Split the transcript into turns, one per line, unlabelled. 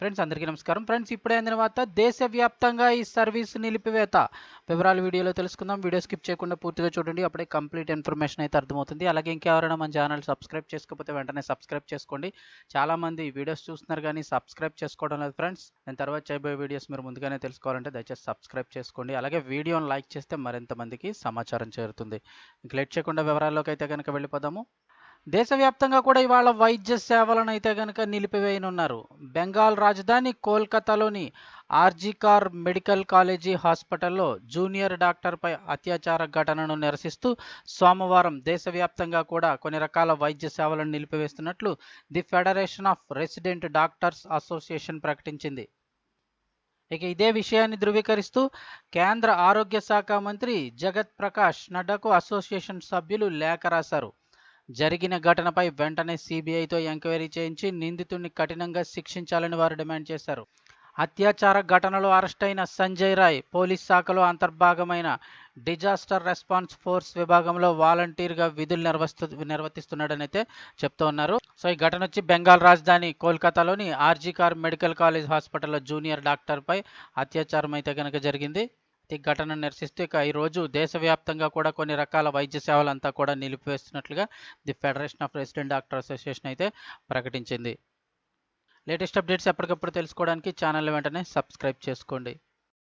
Friends అందరికీ నమస్కారం. Friends ఇప్పుడే అందిన వార్త దేశవ్యాప్తంగా ఈ సర్వీస్ నిలిపివేత. వివరాలు వీడియోలో తెలుసుకుందాం. వీడియో స్కిప్ చేయకుండా పూర్తిగా చూడండి. అప్పుడే కంప్లీట్ ఇన్ఫర్మేషన్ అయితే అర్థమవుతుంది. అలాగే ఇంకెవరైనా మన ఛానల్ సబ్స్క్రైబ్ చేసుకోకపోతే వెంటనే సబ్స్క్రైబ్ చేసుకోండి. చాలామంది వీడియోస్ చూస్తున్నారు కానీ సబ్స్క్రైబ్ చేసుకోవడం లేదు ఫ్రెండ్స్. నేను తర్వాత చేయబోయే వీడియోస్ మీరు ముందుగానే తెలుసుకోవాలంటే దయచేసి సబ్స్క్రైబ్ చేసుకోండి. అలాగే వీడియోని లైక్ చేస్తే మరింత మందికి సమాచారం చేరుతుంది. ఇంక లేట్ చేయకుండా వివరాల్లోకి అయితే కనుక వెళ్ళిపోదాము. దేశవ్యాప్తంగా కూడా ఇవాళ వైద్య సేవలను అయితే కనుక నిలిపివేయనున్నారు. బెంగాల్ రాజధాని కోల్కతాలోని ఆర్జికార్ మెడికల్ కాలేజీ హాస్పిటల్లో జూనియర్ డాక్టర్పై అత్యాచార ఘటనను నిరసిస్తూ సోమవారం దేశవ్యాప్తంగా కూడా కొన్ని రకాల వైద్య సేవలను నిలిపివేస్తున్నట్లు the federation of resident doctors association ప్రకటించింది. ఇక ఇదే విషయాన్ని ధృవీకరిస్తూ కేంద్ర ఆరోగ్య శాఖ మంత్రి జగత్ ప్రకాష్ నడ్డాకు అసోసియేషన్ సభ్యులు లేఖ రాశారు. జరిగిన ఘటనపై వెంటనే సిబిఐతో ఎంక్వైరీ చేయించి నిందితుడిని కఠినంగా శిక్షించాలని వారు డిమాండ్ చేశారు. అత్యాచార ఘటనలో అరెస్ట్ అయిన సంజయ్ రాయ్ పోలీస్ శాఖలో అంతర్భాగమైన డిజాస్టర్ రెస్పాన్స్ ఫోర్స్ విభాగంలో వాలంటీర్గా విధులు నిర్వహిస్తు నిర్వర్తిస్తున్నాడని అయితే చెప్తూ ఉన్నారు. సో ఈ ఘటన వచ్చి బెంగాల్ రాజధాని కోల్కతాలోని ఆర్జీకార్ మెడికల్ కాలేజ్ హాస్పిటల్లో జూనియర్ డాక్టర్పై అత్యాచారం అయితే కనుక జరిగింది. ఈ ఘటనను నిరసిస్తూ ఇక ఈరోజు దేశవ్యాప్తంగా కూడా కొన్ని రకాల వైద్య సేవలంతా కూడా నిలిపివేస్తున్నట్లుగా the federation of resident doctor association అయితే ప్రకటించింది. లేటెస్ట్ అప్డేట్స్ ఎప్పటికప్పుడు తెలుసుకోవడానికి ఛానల్ వెంటనే సబ్స్క్రైబ్ చేసుకోండి.